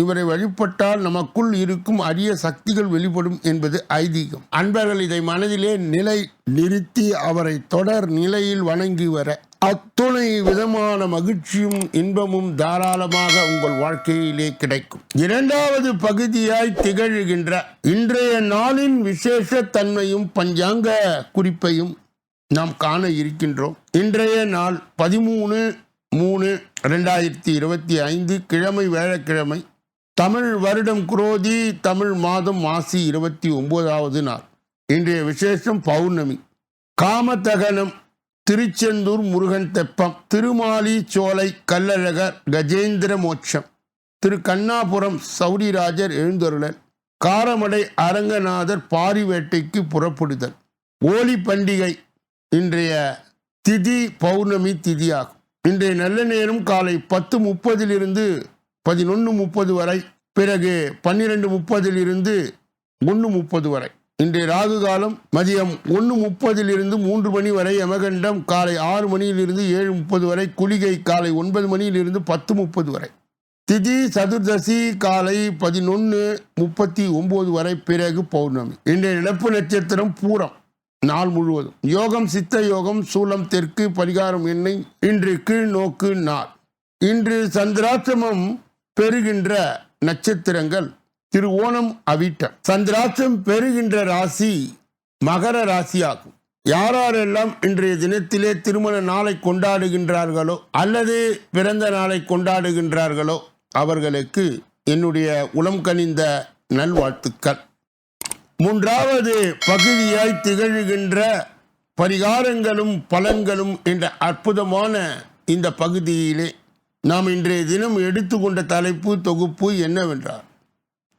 இவரை வழிபட்டால் நமக்குள் இருக்கும் அரிய சக்திகள் வெளிப்படும் என்பது ஐதீகம். அன்பர்கள் இதை மனதிலே நிலை நிறுத்தி அவரை தொடர் நிலையில் வணங்கி வர அத்துணை விதமான மகிழ்ச்சியும் இன்பமும் தாராளமாக உங்கள் வாழ்க்கையிலே கிடைக்கும். இரண்டாவது பகுதியாய் திகழ்கின்ற இன்றைய நாளின் விசேஷ தன்மையும் பஞ்சாங்க குறிப்பையும் நாம் காண இருக்கின்றோம். இன்றைய நாள் பதிமூணு மூணு ரெண்டாயிரத்தி இருபத்தி ஐந்து கிழமை வேழக்கிழமை தமிழ் வருடம் குரோதி தமிழ் மாதம் மாசி இருபத்தி ஒன்பதாவது நாள். இன்றைய விசேஷம் பௌர்ணமி. காமதகனம் திருச்செந்தூர் முருகன் தெப்பம் திருமாலி சோலை கல்லழகர் கஜேந்திர மோட்சம். திரு கண்ணாபுரம் சௌரிராஜர் எழுந்தருளல். காரமடை அரங்கநாதர் பாரிவேட்டைக்கு புறப்படுதல். ஓலி பண்டிகை இன்றைய திதி பௌர்ணமி திதியாகும். இன்றைய நல்ல நேரம் காலை பத்து முப்பதிலிருந்து பதினொன்று முப்பது வரை பிறகு பன்னிரெண்டு முப்பதில் இருந்து ஒன்று முப்பது வரை. இன்றைய ராகு காலம் மதியம் ஒன்று முப்பதில் இருந்து மூன்று மணி வரை யமகண்டம் காலை ஆறு மணியிலிருந்து ஏழு முப்பது வரை குளிகை காலை ஒன்பது மணியிலிருந்து பத்து முப்பது வரை. திதி சதுர்தசி காலை பதினொன்று முப்பத்தி ஒம்பது வரை பிறகு பௌர்ணமி. இன்றைய இழப்பு நட்சத்திரம் பூரம் நாள் முழுவதும். யோகம் சித்த யோகம் சூலம் தெற்கு பரிகாரம் எண்ணெய் இன்று கீழ் நோக்கு நாள். இன்று சந்திராசிரமம் பெறுகின்ற நட்சத்திரங்கள் திருவோணம் அவிட்டம். சந்திராட்சம் பெறுகின்ற ராசி மகர ராசியாகும். யாரெல்லாம் இன்றைய தினத்திலே திருமண நாளை கொண்டாடுகின்றார்களோ அல்லது பிறந்த நாளை கொண்டாடுகின்றார்களோ அவர்களுக்கு என்னுடைய உளம் கனிந்த நல்வாழ்த்துக்கள். மூன்றாவது பகுதியாய் திகழ்கின்ற பரிகாரங்களும் பலன்களும் என்ற அற்புதமான இந்த பகுதியிலே நாம் இன்றைய தினம் எடுத்துக்கொண்ட தலைப்பு தொகுப்பு என்னவென்றால்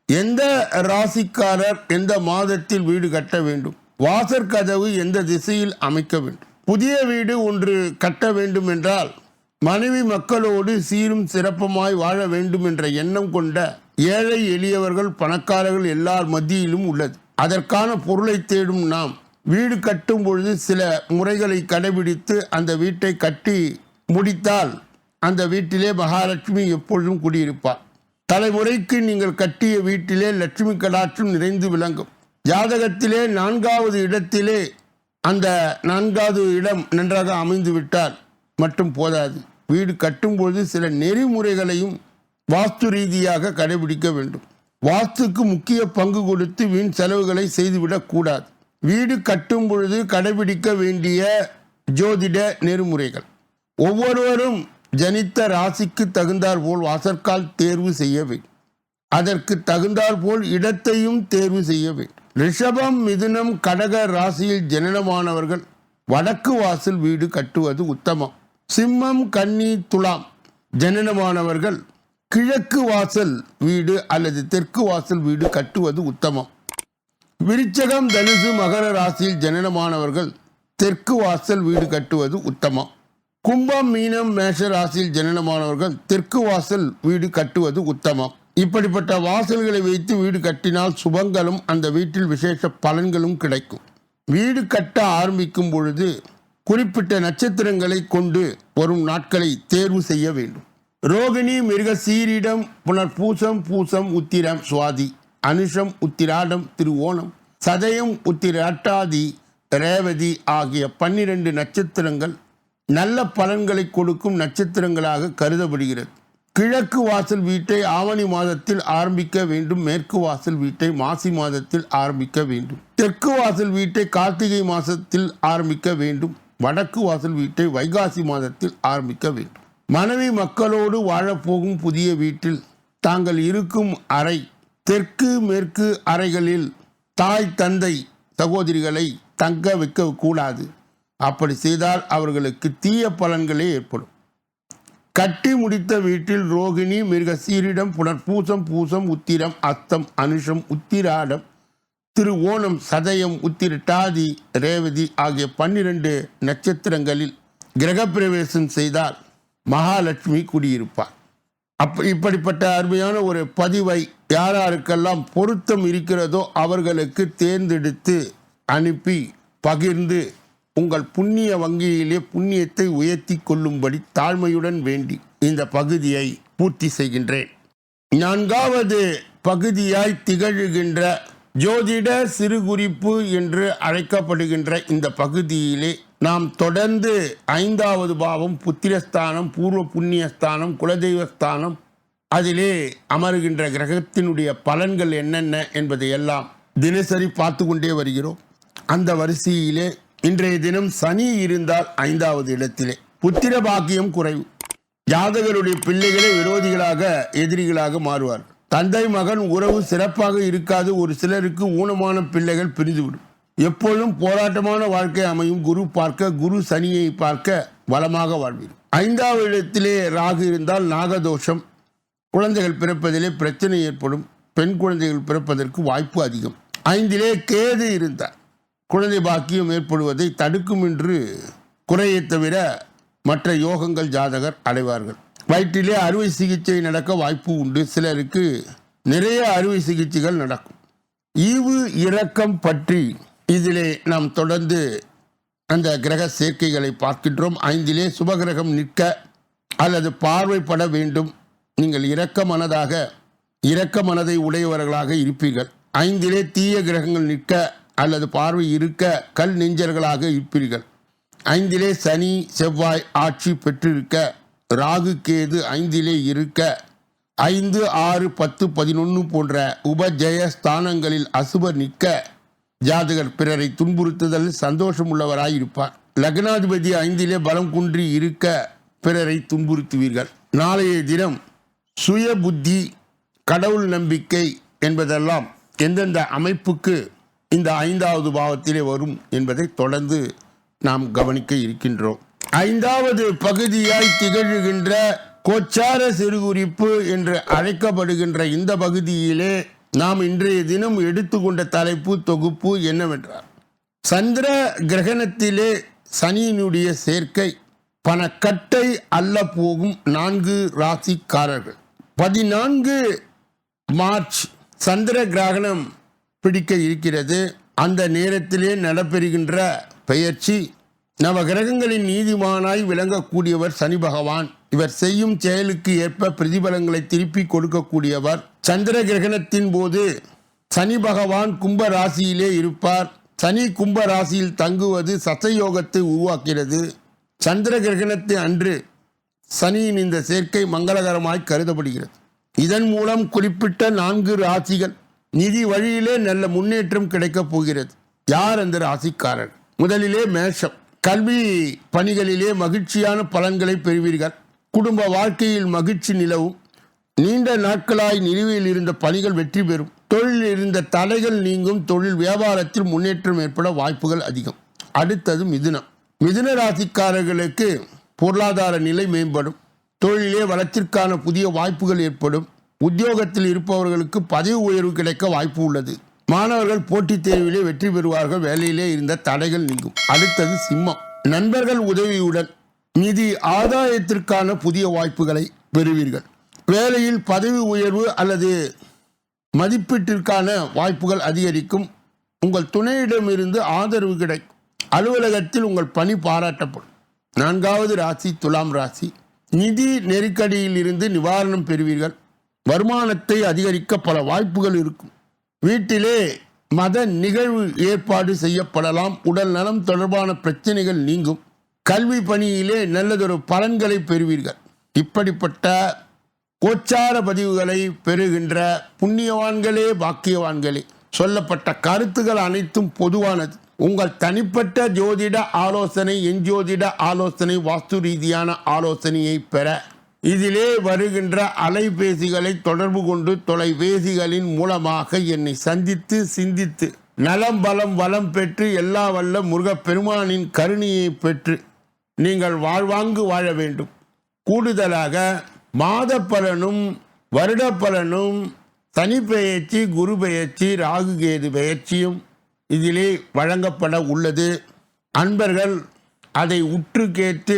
எந்த ராசிக்காரர் எந்த மாதத்தில் வீடு கட்ட வேண்டும்? வாசற் கதவு எந்த திசையில் அமைக்க வேண்டும்? புதிய வீடு ஒன்று கட்ட வேண்டும் என்றால் மனைவி மக்களோடு சீரும் சிறப்புமாய் வாழ வேண்டும் என்ற எண்ணம் கொண்ட ஏழை எளியவர்கள் பணக்காரர்கள் எல்லார் மத்தியிலும் உள்ளது. அதற்கான பொருளை தேடும் நாம் வீடு கட்டும் பொழுது சில முறைகளை கடைபிடித்து அந்த வீட்டை கட்டி முடித்தால் அந்த வீட்டிலே மகாலட்சுமி எப்பொழுதும் குடியிருப்பார் தலைமுறைக்கு நீங்கள் கட்டிய வீட்டிலே லட்சுமி கடாட்சம் நிறைந்து விளங்கும். ஜாதகத்திலே நான்காவது இடத்திலே அந்த நான்காவது இடம் நன்றாக அமைந்து விட்டால் மட்டும் போதாது. வீடு கட்டும்பொழுது சில நெறிமுறைகளையும் வாஸ்து ரீதியாக கடைபிடிக்க வேண்டும். வாஸ்துக்கு முக்கிய பங்கு கொடுத்து வீண் செலவுகளை செய்துவிடக் கூடாது. வீடு கட்டும் பொழுது கடைபிடிக்க வேண்டிய ஜோதிட நெறிமுறைகள். ஒவ்வொருவரும் ஜனித்த ராசிக்கு தகுந்தாற் போல் வாசற்கால் தேர்வு செய்ய வேண்டும் அதற்கு தகுந்தாற் போல் இடத்தையும் தேர்வு செய்ய வேண்டும் ரிஷபம் மிதுனம் கடக ராசியில் ஜனனமானவர்கள் வடக்கு வாசல் வீடு கட்டுவது உத்தமம். சிம்மம் கன்னி துலாம் ஜனனமானவர்கள் கிழக்கு வாசல் வீடு அல்லது தெற்கு வாசல் வீடு கட்டுவது உத்தமம். விருச்சகம் தனுசு மகர ராசியில் ஜனனமானவர்கள் தெற்கு வாசல் வீடு கட்டுவது உத்தமம். கும்பம் மீனம் மேஷ ராசியில் ஜனனமானவர்கள் தெற்கு வாசல் வீடு கட்டுவது உத்தமம். இப்படிப்பட்ட வாசல்களை வைத்து வீடு கட்டினால் சுபங்களும் அந்த வீட்டில் விசேஷ பலன்களும் கிடைக்கும். வீடு கட்ட ஆரம்பிக்கும் பொழுது குறிப்பிட்ட நட்சத்திரங்களை கொண்டு வரும் நாட்களை தேர்வு செய்ய வேண்டும். ரோகிணி மிருக சீரிடம் புனர் பூசம் உத்திரம் சுவாதி அனுஷம் உத்திராடம் திருவோணம் சதயம் உத்திராட்டாதி ரேவதி ஆகிய பன்னிரண்டு நட்சத்திரங்கள் நல்ல பலன்களை கொடுக்கும் நட்சத்திரங்களாக கருதப்படுகிறது. கிழக்கு வாசல் வீட்டை ஆவணி மாதத்தில் ஆரம்பிக்க வேண்டும். மேற்கு வாசல் வீட்டை மாசி மாதத்தில் ஆரம்பிக்க வேண்டும். தெற்கு வாசல் வீட்டை கார்த்திகை மாதத்தில் ஆரம்பிக்க வேண்டும். வடக்கு வாசல் வீட்டை வைகாசி மாதத்தில் ஆரம்பிக்க வேண்டும். மனைவி மக்களோடு வாழப்போகும் புதிய வீட்டில் தாங்கள் இருக்கும் அறை தெற்கு மேற்கு அறைகளில் தாய் தந்தை சகோதரிகளை தங்க வைக்க கூடாது. அப்படி செய்தால் அவர்களுக்கு தீய பலன்களே ஏற்படும். கட்டி முடித்த வீட்டில் ரோகிணி மிருக சீரிடம் புனர்பூசம் பூசம் உத்திரம் அஸ்தம் அனுஷம் உத்திராடம் திரு ஓணம் சதயம் உத்திரட்டாதி ரேவதி ஆகிய பன்னிரண்டு நட்சத்திரங்களில் கிரகப்பிரவேசம் செய்தால் மகாலட்சுமி குடியிருப்பார். அப்ப இப்படிப்பட்ட அருமையான ஒரு பதிவை யாராருக்கெல்லாம் பொருத்தம் இருக்கிறதோ அவர்களுக்கு தேர்ந்தெடுத்து அனுப்பி பகிர்ந்து உங்கள் புண்ணிய வங்கியிலே புண்ணியத்தை உயர்த்தி கொள்ளும்படி தாழ்மையுடன் வேண்டி இந்த பகுதியை பூர்த்தி செய்கின்றேன். நான்காவது பகுதியாய் திகழ்கின்ற ஜோதிட சிறுகுறிப்பு என்று அழைக்கப்படுகின்ற இந்த பகுதியிலே நாம் தொடர்ந்து ஐந்தாவது பாவம் புத்திரஸ்தானம் பூர்வ புண்ணியஸ்தானம் குலதெய்வஸ்தானம் அதிலே அமருகின்ற கிரகத்தினுடைய பலன்கள் என்னென்ன என்பதை எல்லாம் தினசரி பார்த்து கொண்டே வருகிறோம். அந்த வரிசையிலே இன்றைய தினம் சனி இருந்தால் ஐந்தாவது இடத்திலே. புத்திர பாக்கியம் குறைவு. ஜாதகருடைய பிள்ளைகளே விரோதிகளாக எதிரிகளாக மாறுவார் தந்தை மகன் உறவு சிறப்பாக இருக்காது. ஒரு சிலருக்கு ஊனமான பிள்ளைகள் பிரிந்துவிடும். எப்பொழுதும் போராட்டமான வாழ்க்கை அமையும். குரு பார்க்க குரு சனியை பார்க்க வளமாக வாழ்வீர். ஐந்தாவது இடத்திலே ராகு இருந்தால் நாகதோஷம். குழந்தைகள் பிறப்பதிலே பிரச்சனை ஏற்படும். பெண் குழந்தைகள் பிறப்பதற்கு வாய்ப்பு அதிகம். ஐந்திலே கேது இருந்தார். குழந்தை பாக்கியம் ஏற்படுவதை தடுக்கும் என்று குறையை தவிர மற்ற யோகங்கள் ஜாதகர் அடைவார்கள். வயிற்றிலே அறுவை சிகிச்சை நடக்க வாய்ப்பு உண்டு. சிலருக்கு நிறைய அறுவை சிகிச்சைகள் நடக்கும். ஈவு இரக்கம் பற்றி இதிலே நாம் தொடர்ந்து அந்த கிரக சேர்க்கைகளை பார்க்கின்றோம். ஐந்திலே சுபகிரகம் நிற்க அல்லது பார்வைப்பட வேண்டும். நீங்கள் இரக்க மனதாக இரக்க மனதை உடையவர்களாக இருப்பீர்கள். ஐந்திலே தீய கிரகங்கள் நிற்க அல்லது பார்வை இருக்க கல் நெஞ்சர்களாக இருப்பீர்கள். ஐந்திலே சனி செவ்வாய் ஆட்சி பெற்றிருக்க ராகு கேது ஐந்திலே இருக்க ஐந்து ஆறு பத்து பதினொன்று போன்ற உபஜய ஸ்தானங்களில் அசுபர் நிற்க ஜாதகர் பிறரை துன்புறுத்துதல் சந்தோஷம் உள்ளவராய் இருப்பார் லக்னாதிபதி ஐந்திலே பலம் குன்றி இருக்க பிறரை துன்புறுத்துவீர்கள். நாளைய தினம் சுய புத்தி கடவுள் நம்பிக்கை என்பதெல்லாம் எந்தெந்த அமைப்புக்கு இந்த ஐந்தாவது பாவத்திலே வரும் என்பதை தொடர்ந்து நாம் கவனிக்க இருக்கின்றோம். ஐந்தாவது பகுதியாய் திகழ்கின்ற கோச்சார சிறுகுறிப்பு என்று அழைக்கப்படுகின்ற இந்த பகுதியிலே நாம் இன்றைய தினம் எடுத்துக்கொண்ட தலைப்பு தொகுப்பு என்னவென்றால் சந்திர கிரகணத்திலே சனியினுடைய சேர்க்கை பணக்கட்டை அல்ல போகும் நான்கு ராசிக்காரர்கள். பதினான்கு மார்ச் சந்திர கிரகணம் பிடிக்க இருக்கிறது. அந்த நேரத்திலே நடைபெறுகின்ற பெயர்ச்சி நவ கிரகங்களின் நீதிமானாய் விளங்கக்கூடியவர் சனி பகவான். இவர் செய்யும் செயலுக்கு ஏற்ப பிரதிபலங்களை திருப்பி கொடுக்கக்கூடியவர். சந்திர கிரகணத்தின் போது சனி பகவான் கும்ப ராசியிலே இருப்பார். சனி கும்ப ராசியில் தங்குவது சசயோகத்தை உருவாக்கிறது. சந்திர கிரகணத்தை அன்று சனியின் இந்த சேர்க்கை மங்களகரமாய் கருதப்படுகிறது. இதன் மூலம் குறிப்பிட்ட நான்கு ராசிகள் நிதி வழியிலே நல்ல முன்னேற்றம் கிடைக்கப் போகிறது. யார் அந்த ராசிக்காரர்? முதலிலே மேஷம். கல்வி பணிகளிலே மகிழ்ச்சியான பலன்களை பெறுவீர்கள். குடும்ப வாழ்க்கையில் மகிழ்ச்சி நிலவும். நீண்ட நாட்களாய் நிலுவையில் இருந்த பணிகள் வெற்றி பெறும். தொழில் இருந்த தடைகள் நீங்கும். தொழில் வியாபாரத்தில் முன்னேற்றம் ஏற்பட வாய்ப்புகள் அதிகம். அடுத்தது மிதுனம். மிதுன ராசிக்காரர்களுக்கு பொருளாதார நிலை மேம்படும். தொழிலே வளர்ச்சிக்கான புதிய வாய்ப்புகள் ஏற்படும். உத்தியோகத்தில் இருப்பவர்களுக்கு பதவி உயர்வு கிடைக்க வாய்ப்பு உள்ளது. மாணவர்கள் போட்டித் தேர்விலே வெற்றி பெறுவார்கள். வேலையிலே இருந்த தடைகள் நீங்கும். அடுத்தது சிம்மம். நண்பர்கள் உதவியுடன் நிதி ஆதாயத்திற்கான புதிய வாய்ப்புகளை பெறுவீர்கள். வேலையில் பதவி உயர்வு அல்லது மதிப்பீட்டிற்கான வாய்ப்புகள் அதிகரிக்கும். உங்கள் துணையிடமிருந்து ஆதரவு கிடைக்கும். அலுவலகத்தில் உங்கள் பணி பாராட்டப்படும். நான்காவது ராசி துலாம் ராசி. நிதி நெருக்கடியில் இருந்து நிவாரணம் பெறுவீர்கள். வருமானத்தை அதிகரிக்க பல வாய்ப்புகள் இருக்கும். வீட்டிலே மத நிகழ்வு ஏற்பாடு செய்யப்படலாம். உடல் நலம் தொடர்பான பிரச்சனைகள் நீங்கும். கல்வி பணியிலே நல்லதொரு பலன்களை பெறுவீர்கள். இப்படிப்பட்ட கோச்சார பதிவுகளை பெறுகின்ற புண்ணியவான்களே பாக்கியவான்களே சொல்லப்பட்ட கருத்துகள் அனைத்தும் பொதுவானது. உங்கள் தனிப்பட்ட ஜோதிட ஆலோசனை எஞ்சோதிட ஆலோசனை வாஸ்து ரீதியான ஆலோசனையை பெற இதிலே வருகின்ற அலைபேசிகளை தொடர்பு கொண்டு தொலைபேசிகளின் மூலமாக என்னை சந்தித்து சிந்தித்து நலம் பலம் வளம் பெற்று எல்லா வல்ல முருகப்பெருமானின் கருணையை பெற்று நீங்கள் வாழ்வாங்கு வாழ வேண்டும். கூடுதலாக மாத பலனும் வருட பலனும் சனி பெயர்ச்சி குரு பெயர்ச்சி ராகு கேது பெயர்ச்சியும் இதிலே வழங்கப்பட உள்ளது. அன்பர்கள் அதை உற்று கேட்டு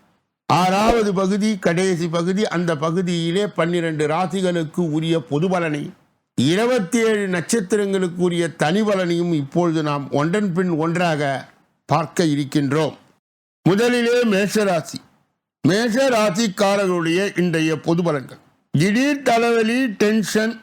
ஆறாவது பகுதி கடைசி பகுதி அந்த பகுதியிலே பன்னிரண்டு ராசிகளுக்கு உரிய பொது பலனை இருபத்தி ஏழு நட்சத்திரங்களுக்கு உரிய தனி பலனையும் இப்பொழுது நாம் ஒன்றன் பின் ஒன்றாக பார்க்க இருக்கின்றோம். முதலிலே மேஷராசி. மேஷராசிக்காரர்களுடைய இன்றைய பொது பலன்கள். திடீர் தலைவலி டென்ஷன்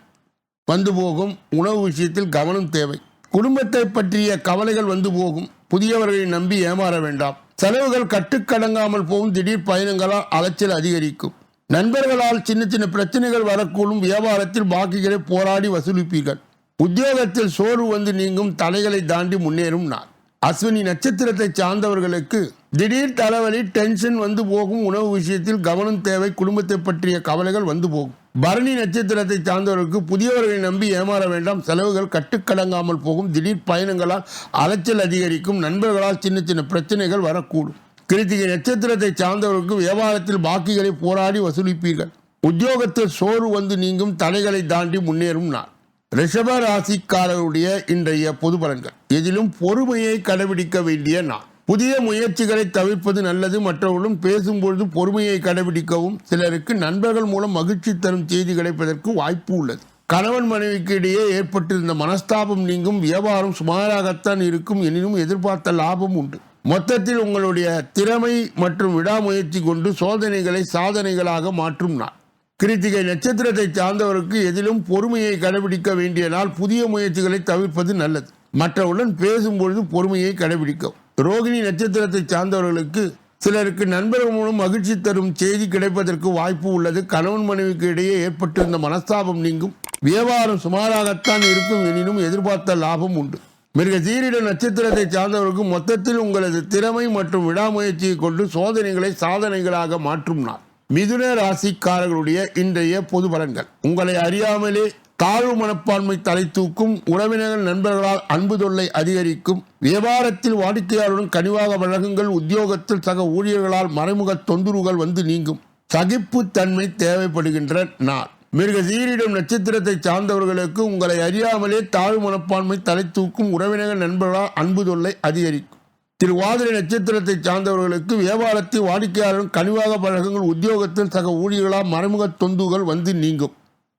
வந்து போகும். உணவு விஷயத்தில் கவனம் தேவை. குடும்பத்தை பற்றிய கவலைகள் வந்து போகும். புதியவர்களை நம்பி ஏமாற வேண்டாம். செலவுகள் கட்டுக்கடங்காமல் போகும் திடீர் பயணங்களால் அலைச்சல் அதிகரிக்கும். நண்பர்களால் சின்ன சின்ன பிரச்சனைகள் வரக்கூடும். வியாபாரத்தில் பாக்கிகளை போராடி வசூலிப்பீர்கள். உத்தியோகத்தில் சோர்வு வந்து நீங்கும் தலைகளை தாண்டி முன்னேறும் நாள். அஸ்வினி நட்சத்திரத்தை சார்ந்தவர்களுக்கு திடீர் தலைவலி டென்ஷன் வந்து போகும். உணவு விஷயத்தில் கவனம் தேவை. குடும்பத்தை பற்றிய கவலைகள் வந்து போகும். பரணி நட்சத்திரத்தை சார்ந்தவர்களுக்கு புதியவர்களை நம்பி ஏமாற வேண்டாம். செலவுகள் கட்டுக்கடங்காமல் போகும். திடீர் பயணங்களால் அலைச்சல் அதிகரிக்கும். நண்பர்களால் சின்ன சின்ன பிரச்சனைகள் வரக்கூடும். கிருத்திகை நட்சத்திரத்தை சார்ந்தவர்களுக்கு வியாபாரத்தில் பாக்கிகளை போராடி வசூலிப்பீர்கள். உத்தியோகத்தில் சோறு வந்து நீங்கும். தடைகளை தாண்டி முன்னேறும் நாள். ரிஷப ராசிக்காரருடைய இன்றைய பொது பலன்கள். எதிலும் பொறுமையை கடைபிடிக்க வேண்டிய நாள். புதிய முயற்சிகளை தவிர்ப்பது நல்லது. மற்றவர்களும் பேசும்பொழுது பொறுமையை கடைபிடிக்கவும். சிலருக்கு நண்பர்கள் மூலம் மகிழ்ச்சி தரும் செய்தி கிடைப்பதற்கு வாய்ப்பு உள்ளது. கணவன் மனைவிக்கு இடையே ஏற்பட்டிருந்த மனஸ்தாபம் நீங்கும். வியாபாரம் சுமாராகத்தான் இருக்கும். எனினும் எதிர்பார்த்த லாபம் உண்டு. மொத்தத்தில் உங்களுடைய திறமை மற்றும் விடாமுயற்சி கொண்டு சோதனைகளை சாதனைகளாக மாற்றும் நாள். கிருத்திகை நட்சத்திரத்தை சார்ந்தவருக்கு எதிலும் பொறுமையை கடைபிடிக்க வேண்டிய நாள். புதிய முயற்சிகளை தவிர்ப்பது நல்லது. மற்றவுடன் பேசும்பொழுது பொறுமையை கடைபிடிக்கும் ரோகிணி நட்சத்திரத்தை சார்ந்தவர்களுக்கு சிலருக்கு நண்பர்கள் மூலம் மகிழ்ச்சி தரும் செய்தி கிடைப்பதற்கு வாய்ப்பு உள்ளது. கணவன் மனைவிக்கு இடையே ஏற்பட்டிருந்த மனஸ்தாபம் நீங்கும். வியாபாரம் சுமாராகத்தான் இருக்கும் எனினும் எதிர்பார்த்த லாபம் உண்டு. மிருக சீரிட நட்சத்திரத்தை சார்ந்தவர்களுக்கு மொத்தத்தில் உங்களது திறமை மற்றும் விடாமுயற்சியை கொண்டு சோதனைகளை சாதனைகளாக மாற்றும் நாள். மிதுன ராசிக்காரர்களுடைய இன்றைய பொது பலன்கள். உங்களை அறியாமலே தாழ்வு மனப்பான்மை தலை தூக்கும் உறவினர்கள் நண்பர்களால் அன்பு தொல்லை அதிகரிக்கும். வியாபாரத்தில் வாடிக்கையாளருடன் கனிவாக வழங்குங்கள். உத்தியோகத்தில் சக ஊழியர்களால் மறைமுக தொந்தரவுகள் வந்து நீங்கும். சகிப்புத்தன்மை தேவைப்படுகின்ற நாள். மிருக சீரிடம் நட்சத்திரத்தை சார்ந்தவர்களுக்கு உங்களை அறியாமலே தாழ்வு மனப்பான்மை தலை தூக்கும் உறவினர்கள் நண்பர்களால் அன்பு தொல்லை அதிகரிக்கும். திருவாதிரை நட்சத்திரத்தை சார்ந்தவர்களுக்கு வியாபாரத்தில் வாடிக்கையாளரும் கனிவாக பழகுங்கள் உத்தியோகத்தில் சக ஊழியர்களால் மறைமுக தொந்துகள் வந்து நீங்கும்.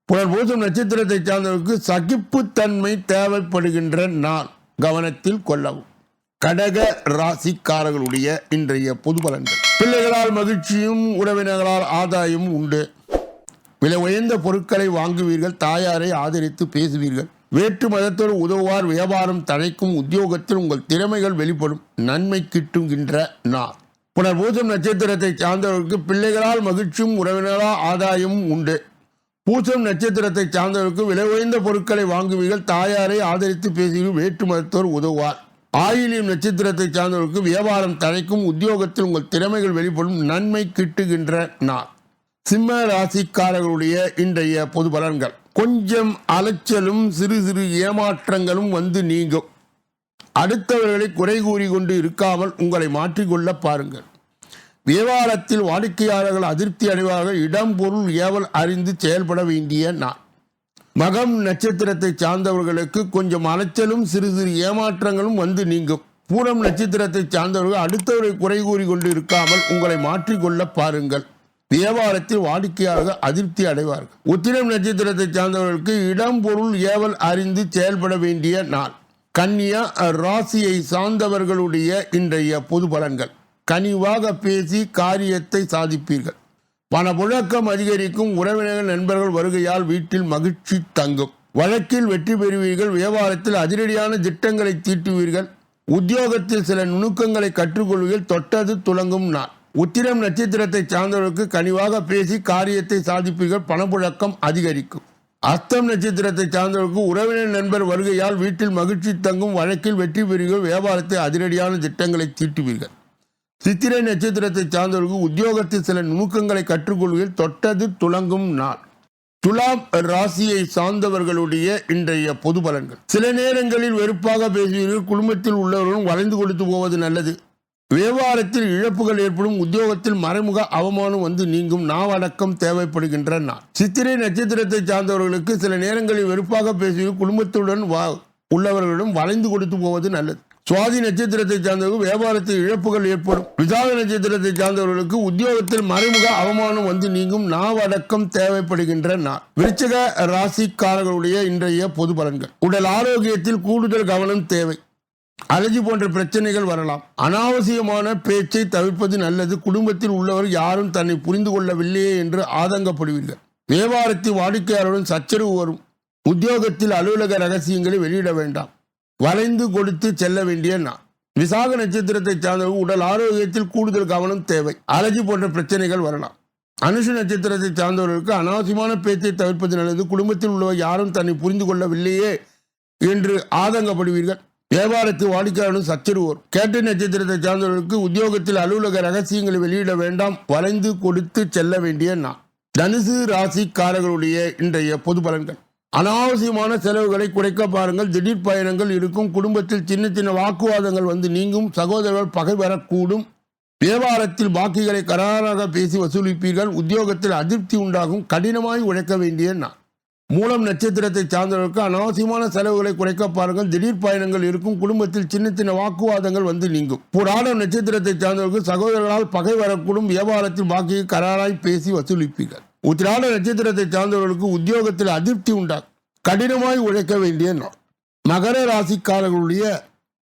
புனர்பூசம் நட்சத்திரத்தை சார்ந்தவருக்கு சகிப்புத்தன்மை தேவைப்படுகின்ற நான் கவனத்தில் கொள்ளவும். கடக ராசிக்காரர்களுடைய இன்றைய பொது பலன்கள். பிள்ளைகளால் மகிழ்ச்சியும் உறவினர்களால் ஆதாயமும் உண்டு. விலை உயர்ந்த பொருட்களை வாங்குவீர்கள் தாயாரை ஆதரித்து பேசுவீர்கள். வேற்று மதத்தோடு உதவுவார் வியாபாரம் தழைக்கும் உத்தியோகத்தில் உங்கள் திறமைகள் வெளிப்படும் நன்மை கிட்டுகின்ற நாள். புனர்பூசம் நட்சத்திரத்தை சார்ந்தவர்களுக்கு பிள்ளைகளால் மகிழ்ச்சியும் உறவினரால் ஆதாயமும் உண்டு. பூசம் நட்சத்திரத்தை சார்ந்தவர்களுக்கு விலை உயர்ந்த பொருட்களை வாங்குவீர்கள். தாயாரை ஆதரித்து பேசுவீர்கள் வேற்று மருத்துவர் உதவுவார். ஆயிலியம் நட்சத்திரத்தை சார்ந்தவர்களுக்கு வியாபாரம் தலைக்கும் உத்தியோகத்தில் உங்கள் திறமைகள் வெளிப்படும் நன்மை கிட்டுகின்ற நாள். சிம்ம ராசிக்காரர்களுடைய இன்றைய பொது பலன்கள். கொஞ்சம் அலைச்சலும் சிறு சிறு ஏமாற்றங்களும் வந்து நீங்கும். அடுத்தவர்களை குறை கூறி கொண்டு இருக்காமல் உங்களை மாற்றிக்கொள்ள பாருங்கள். வியாபாரத்தில் வாடிக்கையாளர்கள் அதிருப்தி அடைவார்கள். இடம் பொருள் ஏவல் அறிந்து செயல்பட வேண்டிய நாள். மகம் நட்சத்திரத்தை சார்ந்தவர்களுக்கு கொஞ்சம் அலைச்சலும் சிறு சிறு ஏமாற்றங்களும் வந்து நீங்கும். பூரம் நட்சத்திரத்தை சார்ந்தவர்கள் அடுத்தவரை குறை கூறி கொண்டு இருக்காமல் உங்களை மாற்றிக்கொள்ள பாருங்கள். வியாபாரத்தில் வாடிக்கையாளர்கள் அதிருப்தி அடைவார்கள். உத்திரம் நட்சத்திரத்தை சார்ந்தவர்களுக்கு இடம் பொருள் ஏவல் அறிந்து செயல்பட வேண்டிய நாள். கன்னியா ராசியை சார்ந்தவர்களுடைய இன்றைய பொது பலன்கள். கனிவாக பேசி காரியத்தை சாதிப்பீர்கள். பணப்புழக்கம் அதிகரிக்கும் உறவினர்கள் நண்பர்கள் வருகையால் வீட்டில் மகிழ்ச்சி தங்கும். வழக்கில் வெற்றி பெறுவீர்கள் வியாபாரத்தில் அதிரடியான திட்டங்களை தீட்டுவீர்கள். உத்தியோகத்தில் சில நுணுக்கங்களை கற்றுக்கொள்வீர்கள் தொட்டது துலங்கும் நாள். உத்திரம் நட்சத்திரத்தை சார்ந்தவர்களுக்கு கனிவாக பேசி காரியத்தை சாதிப்பீர்கள் பணப்புழக்கம் அதிகரிக்கும். அஸ்தம் நட்சத்திரத்தை சார்ந்தவர்களுக்கு உறவினர் நண்பர் வருகையால் வீட்டில் மகிழ்ச்சி தங்கும் வழக்கில் வெற்றி பெறுவீர்கள் வியாபாரத்தை அதிரடியான திட்டங்களை தீட்டுவீர்கள். சித்திரை நட்சத்திரத்தை சார்ந்தவர்களுக்கு உத்தியோகத்தில் சில நுணுக்கங்களை கற்றுக்கொள்வதில் தொட்டது துலங்கும் நாள். துலாம் ராசியை சார்ந்தவர்களுடைய இன்றைய பொது பலன்கள். சில நேரங்களில் வெறுப்பாக பேசுவீர்கள் குடும்பத்தில் உள்ளவர்களும் வளைந்து கொடுத்து போவது நல்லது. வியாபாரத்தில் இழப்புகள் ஏற்படும் உத்தியோகத்தில் மறைமுக அவமானம் வந்து நீங்கும் நாவடக்கம் தேவைப்படுகின்ற நாள். சித்திரை நட்சத்திரத்தை சார்ந்தவர்களுக்கு சில நேரங்களில் வெறுப்பாக பேசுவீர்கள் குடும்பத்துடன் வா- உள்ளவர்களிடம் வளைந்து கொடுத்து போவது நல்லது. சுவாதி நட்சத்திரத்தை சார்ந்தவர்கள் வியாபாரத்தில் இழப்புகள் ஏற்படும். விசாக நட்சத்திரத்தை சார்ந்தவர்களுக்கு உத்தியோகத்தில் மறைமுக அவமானம் வந்து நீங்கும் நாவடக்கம் தேவைப்படுகின்ற நாள். விருச்சக ராசிக்காரர்களுடைய இன்றைய பொது பலன்கள். உடல் ஆரோக்கியத்தில் கூடுதல் கவனம் தேவை. அலர்ஜி போன்ற பிரச்சனைகள் வரலாம். அனாவசியமான பேச்சை தவிர்ப்பது நல்லது. குடும்பத்தில் உள்ளவர் யாரும் தன்னை புரிந்து கொள்ளவில்லையே என்று ஆதங்கப்படுவீர்கள். வியாபாரத்தில் வாடிக்கையாளருடன் சச்சரவு வரும். உத்தியோகத்தில் அலுவலக ரகசியங்களை வெளியிட வேண்டாம். வளைந்து கொடுத்து செல்ல வேண்டிய நான் விசாக நட்சத்திரத்தை சார்ந்தவர்கள் உடல் ஆரோக்கியத்தில் கூடுதல் கவனம் தேவை. அலர்ஜி போன்ற பிரச்சனைகள் வரலாம். அனுஷ நட்சத்திரத்தை சார்ந்தவர்களுக்கு அனாவசியமான பேச்சை தவிர்ப்பது நல்லது. குடும்பத்தில் உள்ளவர் யாரும் தன்னை புரிந்து கொள்ளவில்லையே என்று ஆதங்கப்படுவீர்கள். வியாபாரத்து வாடிக்கையாளரும் சச்சரவு வரும் கேட்ட நட்சத்திரத்தை சார்ந்தவர்களுக்கு உத்தியோகத்தில் அலுவலக ரகசியங்களை வெளியிட வேண்டாம். வளைந்து கொடுத்து செல்ல வேண்டிய நான் தனுசு ராசிக்காரர்களுடைய இன்றைய பொது பலன்கள். அனாவசியமான செலவுகளை குறைக்க பாருங்கள். திடீர் பயணங்கள் இருக்கும். குடும்பத்தில் சின்ன சின்ன வாக்குவாதங்கள் வந்து நீங்கும். சகோதரர்கள் பகை வரக்கூடும் வியாபாரத்தில் பாக்கிகளை கராராக பேசி வசூலிப்பீர்கள். உத்தியோகத்தில் அதிருப்தி உண்டாகும். கடினமாய் உழைக்க வேண்டிய நாள். மூலம் நட்சத்திரத்தை சார்ந்தவர்களுக்கு அனாவசியமான செலவுகளை குறைக்க பாருங்கள். திடீர் பயணங்கள் இருக்கும். குடும்பத்தில் சின்ன சின்ன வாக்குவாதங்கள் வந்து நீங்கும். புராணம் நட்சத்திரத்தை சார்ந்தவர்களுக்கு சகோதரர்களால் பகை வரக்கூடும் வியாபாரத்தில் பாக்கியை கராராய் பேசி வசூலிப்பீர்கள். உத்திராட நட்சத்திரத்தை சார்ந்தவர்களுக்கு உத்தியோகத்தில் அதிருப்தி உண்டாகும் கடினமாய் உழைக்க வேண்டிய நாள். மகர ராசிக்காரர்களுடைய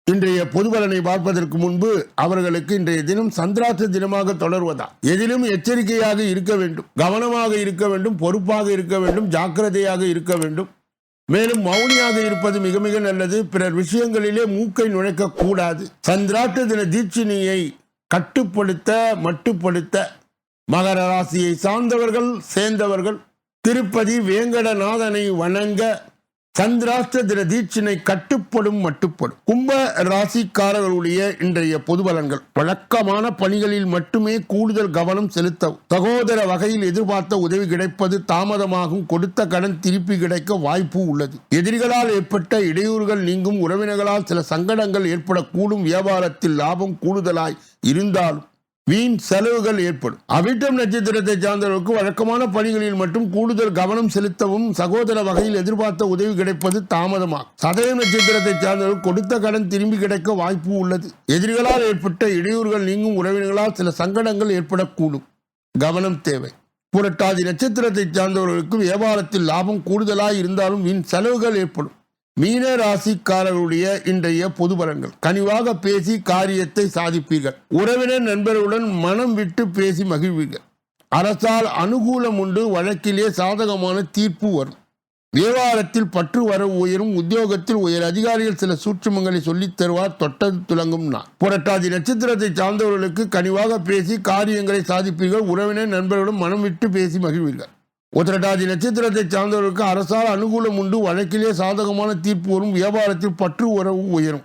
இன்றைய பொதுபலனை பார்ப்பதற்கு முன்பு அவர்களுக்கு இன்றைய தினம் சந்திராச தினமாக தொடர்வதா? எதிலும் எச்சரிக்கையாக இருக்க வேண்டும். கவனமாக இருக்க வேண்டும். பொறுப்பாக இருக்க வேண்டும். ஜாக்கிரதையாக இருக்க வேண்டும். மேலும் மௌனியாக இருப்பது மிக மிக நல்லது. பிறர் விஷயங்களிலே மூக்கை நுழைக்க கூடாது சந்திராட்ட தின தீட்சினியை கட்டுப்படுத்த மட்டுப்படுத்த மகர ராசியை சார்ந்தவர்கள் சேர்ந்தவர்கள் திருப்பதி வேங்கடநாதனை வணங்க சந்திராஷ்ட தின தீட்சினை கட்டுப்படும் மட்டுப்படும். கும்ப ராசிக்காரர்களுடைய இன்றைய பொது பலன்கள். வழக்கமான பணிகளில் மட்டுமே கூடுதல் கவனம் செலுத்தவும். சகோதர வகையில் எதிர்பார்த்த உதவி கிடைப்பது தாமதமாகும். கொடுத்த கடன் திருப்பி கிடைக்க வாய்ப்பு உள்ளது. எதிரிகளால் ஏற்பட்ட இடையூறுகள் நீங்கும். உறவினர்களால் சில சங்கடங்கள் ஏற்படக்கூடும். வியாபாரத்தில் லாபம் கூடுதலாய் இருந்தாலும் வீண் செலவுகள் ஏற்படும். அவிட்டம் நட்சத்திரத்தை சார்ந்தவர்களுக்கு வழக்கமான பணிகளில் மட்டும் கூடுதல் கவனம் செலுத்தவும் சகோதர வகையில் எதிர்பார்த்த உதவி கிடைப்பது தாமதமாகும் சதயம் நட்சத்திரத்தை சார்ந்தவர்கள் கொடுத்த கடன் திரும்பி கிடைக்க வாய்ப்பு உள்ளது. எதிரிகளால் ஏற்பட்ட இடையூறுகள் நீங்கும் உறவினர்களால் சில சங்கடங்கள் ஏற்படக்கூடும். கவனம் தேவை. புரட்டாதி நட்சத்திரத்தை சார்ந்தவர்களுக்கு வியாபாரத்தில் லாபம் கூடுதலாக இருந்தாலும் வீண் செலவுகள் ஏற்படும். மீன ராசிக்காரருடைய இன்றைய பொது பலன்கள். கனிவாக பேசி காரியத்தை சாதிப்பீர்கள். உறவினர் நண்பர்களுடன் மனம் விட்டு பேசி மகிழ்வீர்கள். அரசால் அனுகூலம் உண்டு வழக்கிலே சாதகமான தீர்ப்பு வரும். வியாபாரத்தில் பற்று வர உயரும் உத்தியோகத்தில் உயர் அதிகாரிகள் சில சூட்சுமங்களை சொல்லித் தருவார் தொட்டது துலங்கும் நான் புரட்டாதி நட்சத்திரத்தை சார்ந்தவர்களுக்கு கனிவாக பேசி காரியங்களை சாதிப்பீர்கள் உறவினர் நண்பர்களுடன் மனம் விட்டு பேசி மகிழ்வீர்கள். உத்திரட்டாதி நட்சத்திரத்தை சார்ந்தவர்களுக்கு அரசால் அனுகூலம் உண்டு. வழக்கிலே சாதகமான தீர்ப்பு வரும். வியாபாரத்தில் பற்று உறவு உயரும்.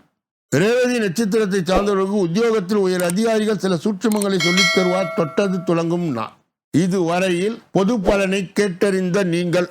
ரேவதி நட்சத்திரத்தை சார்ந்தவர்களுக்கு உத்தியோகத்தில் உயர் அதிகாரிகள் சில சூட்சமங்களை சொல்லித் தருவார். தொட்டது துளங்கும் நான் இதுவரையில் பொது பலனை கேட்டறிந்த நீங்கள்